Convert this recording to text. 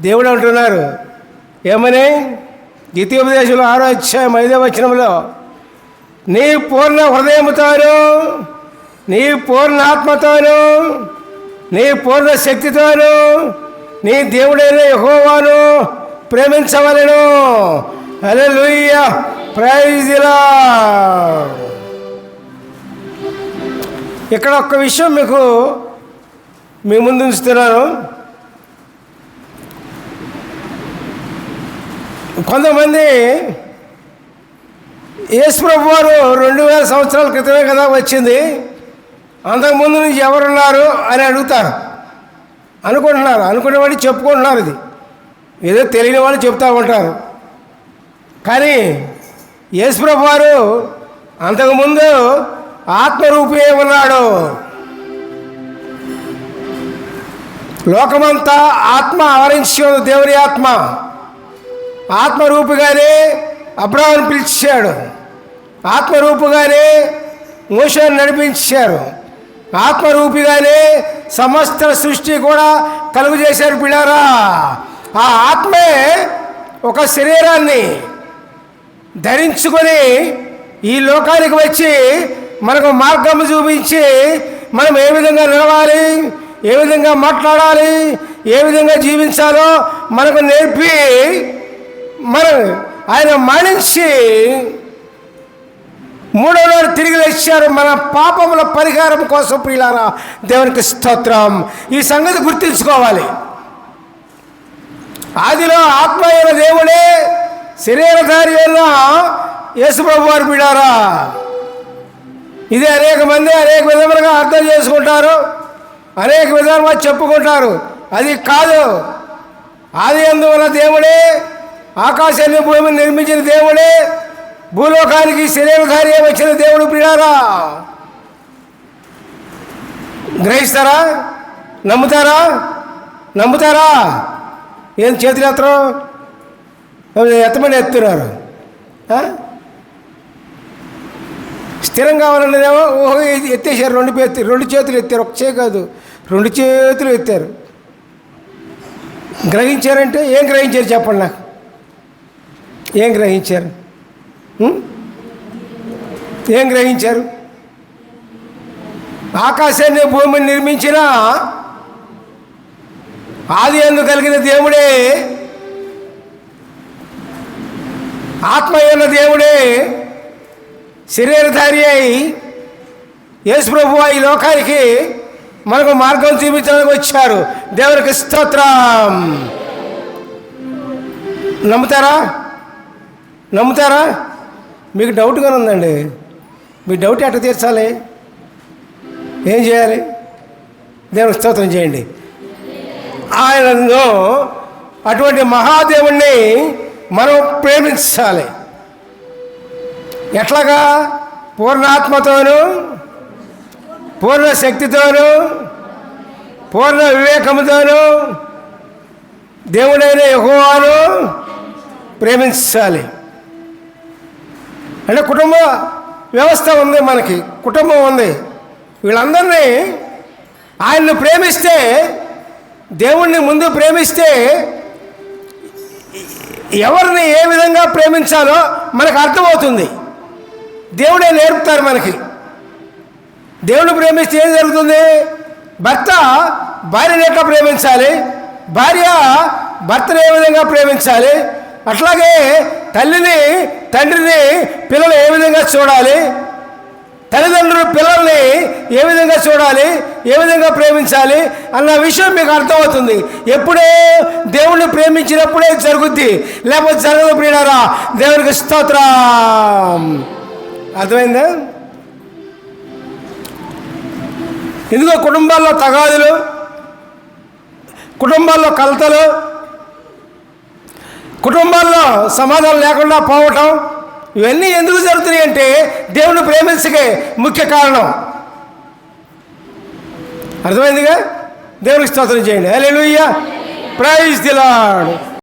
దేవుడు అంటున్నారు. ఏమని? ద్వితీయోపదేశంలో ఆరో అధ్యాయం ఐదో వచనంలో నీ పూర్ణ హృదయముతోను నీ పూర్ణ ఆత్మతోను నీ పూర్ణ శక్తితోను నీ దేవుడైన యహోవాను ప్రేమించవలను. హల్లెలూయ. ప్రైజ్ ది ఇక్కడ ఒక్క విషయం మీకు మీ ముందు ఉంచుతున్నాను. కొంతమంది యేసుప్రభు వారు రెండు వేల సంవత్సరాల క్రితమే కదా వచ్చింది. అంతకుముందు నుంచి ఎవరున్నారు అని అడుగుతారు. అనుకుంటున్నారు. అనుకునే వాళ్ళు చెప్పుకుంటున్నారు ఇది. ఏదో తెలియని వాళ్ళు చెప్తూ ఉంటారు. కానీ యేసుప్రభు వారు అంతకుముందు ఆత్మరూపే ఉన్నాడు. లోకమంతా ఆత్మ ఆవరించి దేవుని ఆత్మ. ఆత్మరూపుగానే అబ్రాహ్మను పిలిచాడు. ఆత్మరూపుగానే మోషను నడిపించారు. ఆత్మరూపిగానే సమస్త సృష్టి కూడా కలుగు చేశారు పిల్లారా. ఆ ఆత్మే ఒక శరీరాన్ని ధరించుకొని ఈ లోకానికి వచ్చి మనకు మార్గం చూపించి మనం ఏ విధంగా నిలవాలి ఏ విధంగా మాట్లాడాలి ఏ విధంగా జీవించాలో మనకు నేర్పి మనం ఆయన మరణించి మూడో నాడు తిరిగి లేచారు. మన పాపముల పరిహారం కోసం ప్రియులారా దేవునికి స్తోత్రం. ఈ సంగతి గుర్తుంచుకోవాలి. ఆదిలో ఆత్మ అయిన దేవుడే శరీరధారి అయిన యేసుప్రభు వారు పిడారా ఇది అనేక మంది అనేక విధములుగా అర్థం చేసుకుంటారు అనేక విధాలుగా చెప్పుకుంటారు. అది కాదు. ఆది అందువల్ల దేవుడే ఆకాశాన్ని భూమిని నిర్మించిన దేవుడే భూలోకానికి శరీరధారి వచ్చిన దేవుడు ప్రియారా గ్రహిస్తారా? నమ్ముతారా? నమ్ముతారా? ఏం చేతులు ఎత్తరు? ఎత్తమని ఎత్తున్నారు. స్థిరం కావాలనేదేమో ఓహో ఎత్తేసారు రెండు ఎత్తి రెండు చేతులు ఎత్తారు ఒక చే కాదు రెండు చేతులు ఎత్తారు. గ్రహించారంటే ఏం గ్రహించారు చెప్పండి నాకు? ఏం గ్రహించారు? ఏం గ్రహించారు? ఆకాశాన్ని భూమిని నిర్మించిన ఆది అందు కలిగిన దేవుడే ఆత్మ దేవుడే శరీరధారి అయి యేసుప్రభు ఈ లోకానికి మనకు మార్గం చూపించడానికి వచ్చారు. దేవునికి స్తోత్రం. నమ్ముతారా? నమ్ముతారా? మీకు డౌట్గానే ఉందండి. మీ డౌట్ ఎట్ట తీర్చాలి? ఏం చేయాలి? దేవుని స్తోత్రం చేయండి. ఆయనను అటువంటి మహాదేవుణ్ణి మనం ప్రేమించాలి. ఎట్లాగా? పూర్ణాత్మతోనూ పూర్ణ శక్తితోను పూర్ణ వివేకముతోనూ దేవుడైన యహోవాను ప్రేమించాలి. అంటే కుటుంబ వ్యవస్థ ఉంది మనకి కుటుంబం ఉంది. వీళ్ళందరినీ ఆయన్ని ప్రేమిస్తే దేవుణ్ణి ముందు ప్రేమిస్తే ఎవరిని ఏ విధంగా ప్రేమించాలో మనకు అర్థమవుతుంది. దేవుడే నేర్పుతారు మనకి. దేవుడు ప్రేమిస్తే ఏం జరుగుతుంది? భర్త భార్యను ఎట్లా ప్రేమించాలి? భార్య భర్తను ఏ విధంగా ప్రేమించాలి? అట్లాగే తల్లిని తండ్రిని పిల్లలు ఏ విధంగా చూడాలి? తల్లిదండ్రులు పిల్లల్ని ఏ విధంగా చూడాలి? ఏ విధంగా ప్రేమించాలి? అన్న విషయం మీకు అర్థమవుతుంది. ఎప్పుడే దేవుణ్ణి ప్రేమించినప్పుడే జరుగుద్ది. లేకపోతే జరగదు ప్రియుడారా దేవునికి స్తోత్రం. అర్థమైందా? ఎందుకో కుటుంబాల్లో తగాదులు కుటుంబాల్లో కలతలు కుటుంబాల్లో సమాధానం లేకుండా పోవటం ఇవన్నీ ఎందుకు జరుగుతున్నాయి అంటే దేవుని ప్రేమించకే ముఖ్య కారణం. అర్థమైందిగా? దేవునికి స్తోత్రం చేయండి. హల్లెలూయా. Praise the